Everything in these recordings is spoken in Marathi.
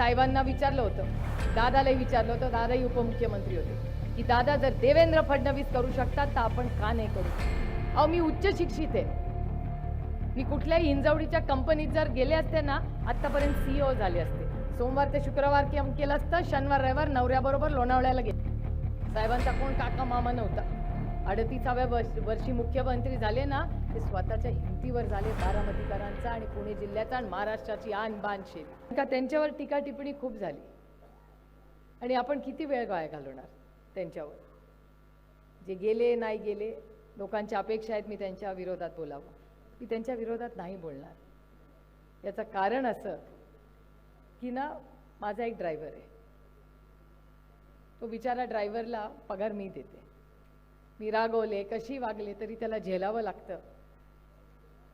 साहेबांना विचारलं होतं. दादालाही विचारलं होतं. दादाही उपमुख्यमंत्री होते. की दादा जर देवेंद्र फडणवीस करू शकतात तर आपण का नाही करू? अहो मी उच्च शिक्षित आहे. मी कुठल्याही हिंजवडीच्या कंपनीत जर गेले असते ना आतापर्यंत सीईओ झाले असते. सोमवार ते शुक्रवार केम केलं असतं शनिवार रविवार नवऱ्याबरोबर लोणावळ्याला गेले. साहेबांचा कोण काका मामा नव्हता. अडतीसाव्या वर्ष वर्षी मुख्यमंत्री झाले ना ते स्वतःच्या हिमतीवर झाले बारामतीकरांचा आणि पुणे जिल्ह्याचा आणि महाराष्ट्राची आन बान शेत का त्यांच्यावर टीका टिप्पणी खूप झाली. आणि आपण किती वेळ वाया घालवणार त्यांच्यावर? जे गेले नाही गेले लोकांच्या अपेक्षा आहेत मी त्यांच्या विरोधात बोलावं. मी त्यांच्या विरोधात नाही बोलणार. याचं कारण असं की ना माझा एक ड्रायव्हर आहे. तो बिचारा ड्रायव्हरला पगार मी देते. मी रागवले कशी वागले तरी त्याला झेलावं लागतं.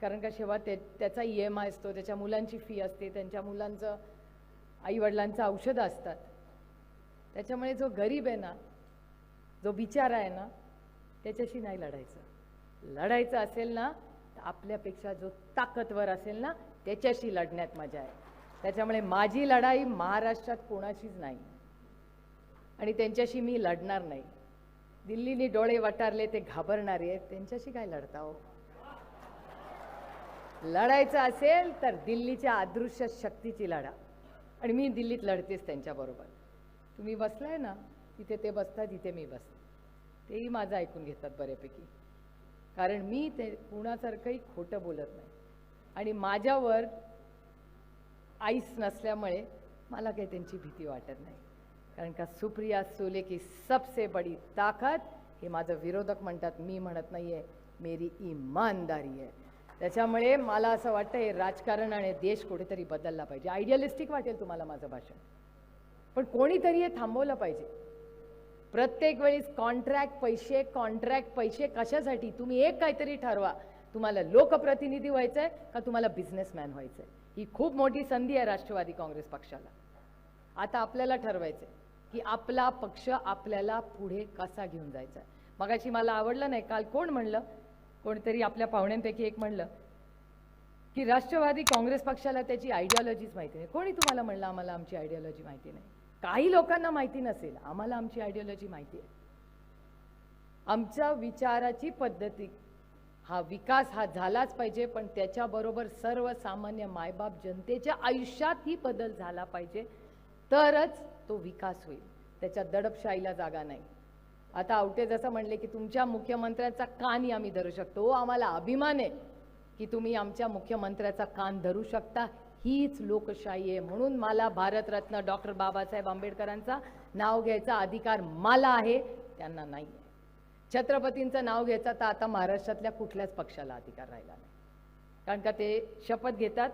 कारण का शेवट ते त्याचा ई एम आय असतो त्याच्या मुलांची फी असते त्यांच्या मुलांचं आईवडिलांचं औषधं असतात. त्याच्यामुळे जो गरीब आहे ना जो बिचारा आहे ना त्याच्याशी नाही लढायचं. लढायचं असेल ना तर आपल्यापेक्षा जो ताकदवर असेल ना त्याच्याशी लढण्यात मजा आहे. त्याच्यामुळे माझी लढाई महाराष्ट्रात कोणाशीच नाही. आणि त्यांच्याशी मी लढणार नाही. दिल्लीने डोळे वटारले ते घाबरणारे आहेत. त्यांच्याशी काय लढता हो? लढायचं असेल तर दिल्लीच्या अदृश्य शक्तीची लढा. आणि मी दिल्लीत लढतेच त्यांच्याबरोबर तुम्ही बसलाय ना तिथे ते बसतात तिथे मी बसते. तेही माझं ऐकून घेतात बऱ्यापैकी. कारण मी ते कुणासारखंही खोटं बोलत नाही. आणि माझ्यावर आईस नसल्यामुळे मला काही त्यांची भीती वाटत नाही. कारण का सुप्रिया सुले की सबसे बडी ताकद हे माझं विरोधक म्हणतात मी म्हणत नाही आहे मेरी इमानदारी आहे. त्याच्यामुळे मला असं वाटतं हे राजकारण आणि देश कुठेतरी बदलला पाहिजे. आयडियलिस्टिक वाटेल तुम्हाला माझं भाषण. पण कोणीतरी हे थांबवलं पाहिजे. प्रत्येक वेळेस कॉन्ट्रॅक्ट पैसे कॉन्ट्रॅक्ट पैसे कशासाठी? तुम्ही एक काहीतरी ठरवा. तुम्हाला लोकप्रतिनिधी व्हायचं आहे का तुम्हाला बिझनेसमॅन व्हायचं आहे ही खूप मोठी संधी आहे राष्ट्रवादी काँग्रेस पक्षाला. आता आपल्याला ठरवायचं आहे की आपला पक्ष आपल्याला पुढे कसा घेऊन जायचा आहे मगाशी मला आवडलं नाही काल कोण म्हणलं? कोणतरी आपल्या पाहुण्यांपैकी एक म्हणलं की राष्ट्रवादी काँग्रेस पक्षाला त्याची आयडिओलॉजीच माहिती नाही. कोणी तुम्हाला म्हणलं आम्हाला आमची आयडियॉलॉजी माहिती नाही? काही लोकांना माहिती नसेल आम्हाला आमची आयडिओलॉजी माहिती आहे. आमच्या विचाराची पद्धती हा विकास हा झालाच पाहिजे पण त्याच्याबरोबर सर्वसामान्य मायबाप जनतेच्या आयुष्यातही बदल झाला पाहिजे तरच तो विकास होईल. त्याच्या दडपशाहीला जागा नाही. आता आवटे जसं म्हणले की तुमच्या मुख्यमंत्र्याचा कानही आम्ही धरू शकतो. हो आम्हाला अभिमान आहे की तुम्ही आमच्या मुख्यमंत्र्याचा कान धरू शकता. हीच लोकशाही आहे म्हणून मला भारतरत्न डॉक्टर बाबासाहेब आंबेडकरांचा नाव घ्यायचा अधिकार मला आहे त्यांना नाही. आहे छत्रपतींचं नाव घ्यायचा तर आता महाराष्ट्रातल्या कुठल्याच पक्षाला अधिकार राहिला नाही. कारण का ते शपथ घेतात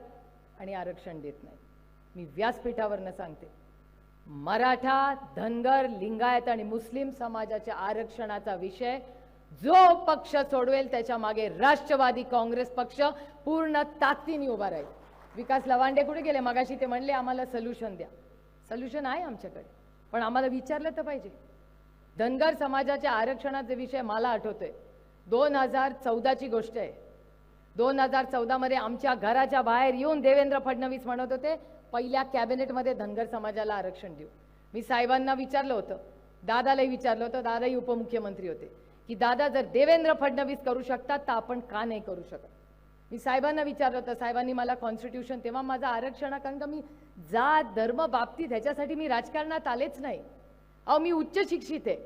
आणि आरक्षण देत नाही. मी व्यासपीठावरनं सांगते. मराठा धनगर लिंगायत आणि मुस्लिम समाजाच्या आरक्षणाचा विषय जो पक्ष सोडवेल त्याच्यामागे राष्ट्रवादी काँग्रेस पक्ष पूर्ण ताकदीने उभा राहील. विकास लवांडे कुठे गेले? मगाशी ते म्हणले आम्हाला सोल्युशन द्या. सोल्युशन आहे आमच्याकडे. पण आम्हाला विचारलं तर पाहिजे. धनगर समाजाच्या आरक्षणाचा विषय मला आठवतोय. दोन हजार चौदाची गोष्ट आहे. दोन हजार चौदामध्ये आमच्या घराच्या बाहेर येऊन देवेंद्र फडणवीस म्हणत होते पहिल्या कॅबिनेटमध्ये धनगर समाजाला आरक्षण देऊ. मी साहेबांना विचारलं होतं. दादालाही विचारलं होतं. दादाही उपमुख्यमंत्री होते. की दादा जर देवेंद्र फडणवीस करू शकतात तर आपण का नाही करू शकत? मी साहेबांना विचारलं होतं. साहेबांनी मला कॉन्स्टिट्यूशन तेव्हा माझं आरक्षण कारण का मी जात धर्म बाबतीत ह्याच्यासाठी मी राजकारणात आलेच नाही. अहो मी उच्च शिक्षित आहे.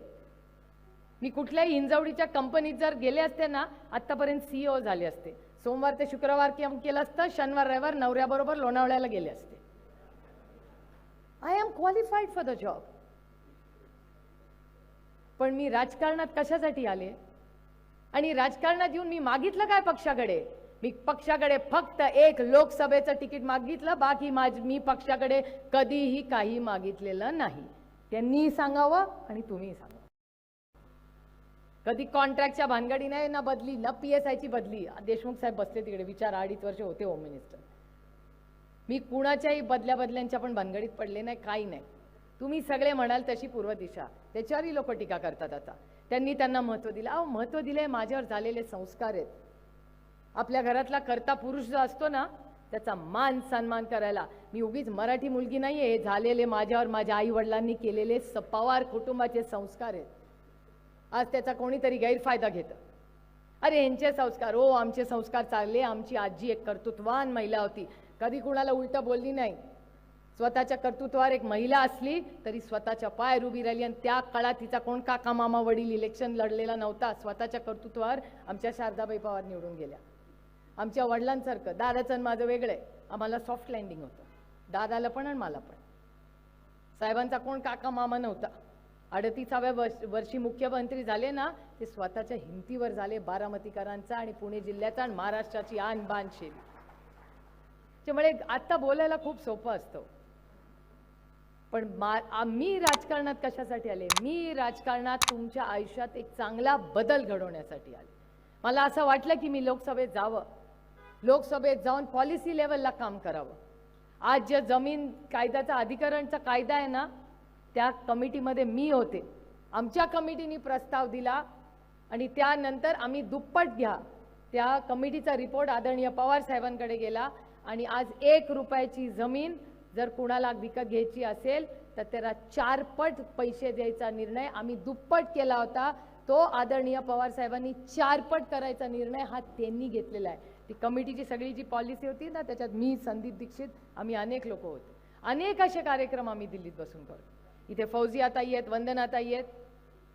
मी कुठल्याही हिंजवडीच्या कंपनीत जर गेले असते ना आत्तापर्यंत सीईओ झाले असते. सोमवार ते शुक्रवार केलं असतं शनिवार रविवार नवऱ्याबरोबर लोणावळ्याला गेले असते. I am qualified for the job पण मी राजकारणात कशासाठी आले? आणि राजकारणात येऊन मी मागितलं काय पक्षाकडे? मी पक्षाकडे फक्त एक लोकसभेचं तिकीट मागितलं बाकी माझ मी पक्षाकडे कधीही काही मागितलेलं नाही. त्यांनीही सांगावं आणि तुम्हीही सांगा. कधी कॉन्ट्रॅक्टच्या भानगडी नाही ना बदली ना पी एस आयची बदली. देशमुख साहेब बसले तिकडे विचार अडीच वर्ष होते होम मिनिस्टर मी कुणाच्याही बदल्या बदल्यांच्या पण भानगडीत पडले नाही काही नाही. तुम्ही सगळे म्हणाल तशी पूर्व दिशा. त्याच्यावरही लोक टीका करतात आता. त्यांनी त्यांना महत्त्व दिलं. अहो महत्त्व दिलंय माझ्यावर झालेले संस्कार आहेत. आपल्या घरातला कर्ता पुरुष जो असतो ना त्याचा मान सन्मान करायला. मी उगीच मराठी मुलगी नाही आहे हे झालेले माझ्यावर माझ्या आईवडिलांनी केलेले सपावार कुटुंबाचे संस्कार आहेत. आज त्याचा कोणीतरी गैरफायदा घेतं. अरे यांचे संस्कार. हो आमचे संस्कार चालले. आमची आजी एक कर्तृत्वान महिला होती. कधी कुणाला उलटं बोलली नाही. स्वतःच्या कर्तृत्वावर एक महिला असली तरी स्वतःच्या पाय उभी राहिली आणि त्या काळात तिचा कोण काका मामा वडील इलेक्शन लढलेला नव्हता. स्वतःच्या कर्तृत्वावर आमच्या शारदाबाई पवार निवडून गेल्या. आमच्या वडिलांसारखं दादाचं आणि माझं वेगळं आहे. आम्हाला सॉफ्ट लँडिंग होतं. दादाला पण आणि मला पण. साहेबांचा कोण काका मामा नव्हता. अडतीसाव्या वर्ष वर्षी मुख्यमंत्री झाले ना ते स्वतःच्या हिमतीवर झाले बारामतीकरांचा आणि पुणे जिल्ह्याचा आणि महाराष्ट्राची आन बान शेली. त्यामुळे आता बोलायला खूप सोपं असतं. पण मा मी राजकारणात कशासाठी आले? मी राजकारणात तुमच्या आयुष्यात एक चांगला बदल घडवण्यासाठी आले. मला असं वाटलं की मी लोकसभेत जावं. लोकसभेत जाऊन पॉलिसी लेवलला काम करावं. आज जे जमीन कायद्याचा अधिकरणचा कायदा आहे ना त्या कमिटीमध्ये मी होते. आमच्या कमिटीने प्रस्ताव दिला आणि त्यानंतर आम्ही दुप्पट घ्या. त्या कमिटीचा रिपोर्ट आदरणीय पवार साहेबांकडे गेला. आणि आज एक रुपयाची जमीन जर कुणाला विकत घ्यायची असेल तर त्याला चारपट पैसे द्यायचा निर्णय आम्ही दुप्पट केला होता. तो आदरणीय पवार साहेबांनी चारपट करायचा निर्णय हा त्यांनी घेतलेला आहे. ती कमिटीची सगळी जी पॉलिसी होती ना त्याच्यात मी संदीप दीक्षित आम्ही अनेक लोक होते. अनेक असे कार्यक्रम आम्ही दिल्लीत बसून करतो. इथे फौजी आता येत वंदना आता येत.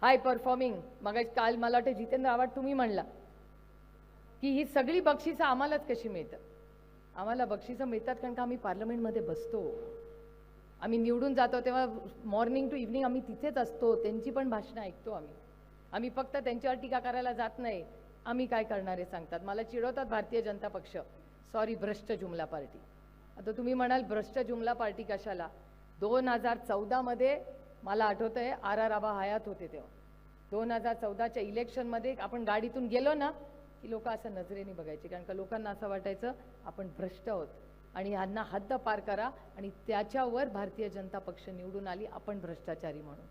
हाय परफॉर्मिंग मग काल मला वाटतं जितेंद्र आव्हाड तुम्ही म्हणला की ही सगळी बक्षिसं आम्हालाच कशी मिळतात? आम्हाला बक्षिसं मिळतात कारण का आम्ही पार्लमेंटमध्ये बसतो. आम्ही निवडून जातो तेव्हा मॉर्निंग टू इव्हनिंग आम्ही तिथेच असतो. त्यांची पण भाषणं ऐकतो आम्ही. आम्ही फक्त त्यांच्यावर टीका करायला जात नाही. आम्ही काय करणार आहे सांगतात. मला चिडवतात भारतीय जनता पक्ष. सॉरी भ्रष्ट जुमला पार्टी. आता तुम्ही म्हणाल भ्रष्ट जुमला पार्टी कशाला? दोन हजार चौदामध्ये मला आठवतं आहे आर आर आबा हयात होते तेव्हा. दोन हजार चौदाच्या इलेक्शनमध्ये आपण गाडीतून गेलो ना की लोक असं नजरेने बघायचे कारण का लोकांना असं वाटायचं आपण भ्रष्ट आहोत. आणि यांना हद्द पार करा आणि त्याच्यावर भारतीय जनता पक्ष निवडून आली आपण भ्रष्टाचारी म्हणून.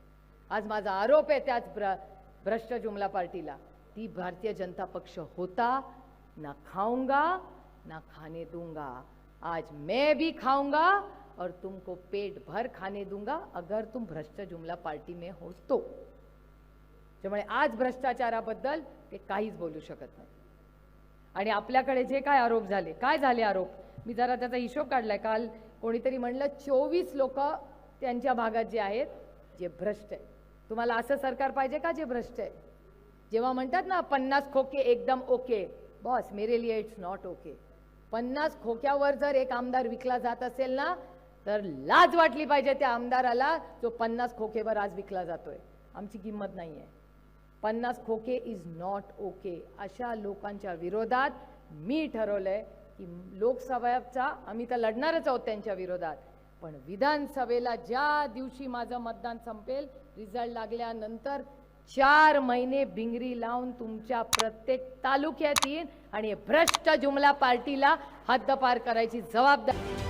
आज माझा आरोप आहे त्याच भ्र भ्रष्ट जुमला पार्टीला. ती भारतीय जनता पक्ष होता ना खाऊंगा ना खाने दूंगा. आज मैं भी खाऊंगा और तुमको पेट भर खाने दूंगा अगर तुम भ्रष्ट जुमला पार्टी में हो तो. त्यामुळे आज भ्रष्टाचाराबद्दल ते काहीच बोलू शकत नाही. आणि आपल्याकडे जे काय आरोप झाले काय झाले आरोप? मी जरा त्याचा हिशोब काढलाय. काल कोणीतरी म्हणलं चोवीस लोक त्यांच्या भागात जे आहेत जे भ्रष्ट आहे तुम्हाला असं सरकार पाहिजे का जे भ्रष्ट आहे? जेव्हा म्हणतात ना पन्नास खोके एकदम ओके. बॉस मेरे लिए इट्स नॉट ओके पन्नास खोक्यावर जर एक आमदार विकला जात असेल ना तर लाज वाटली पाहिजे त्या आमदाराला जो पन्नास खोकेवर आज विकला जातोय. आमची किंमत नाही आहे पन्नास खोके इज नॉट ओके अशा लोकांच्या विरोधात मी ठरवलंय की लोकसभेचा आम्ही तर लढणारच आहोत त्यांच्या विरोधात. पण विधानसभेला ज्या दिवशी माझं मतदान संपेल रिझल्ट लागल्यानंतर चार महिने बिंगरी लावून तुमच्या प्रत्येक तालुक्यात येईन आणि भ्रष्ट जुमला पार्टीला हद्दपार करायची जबाबदारी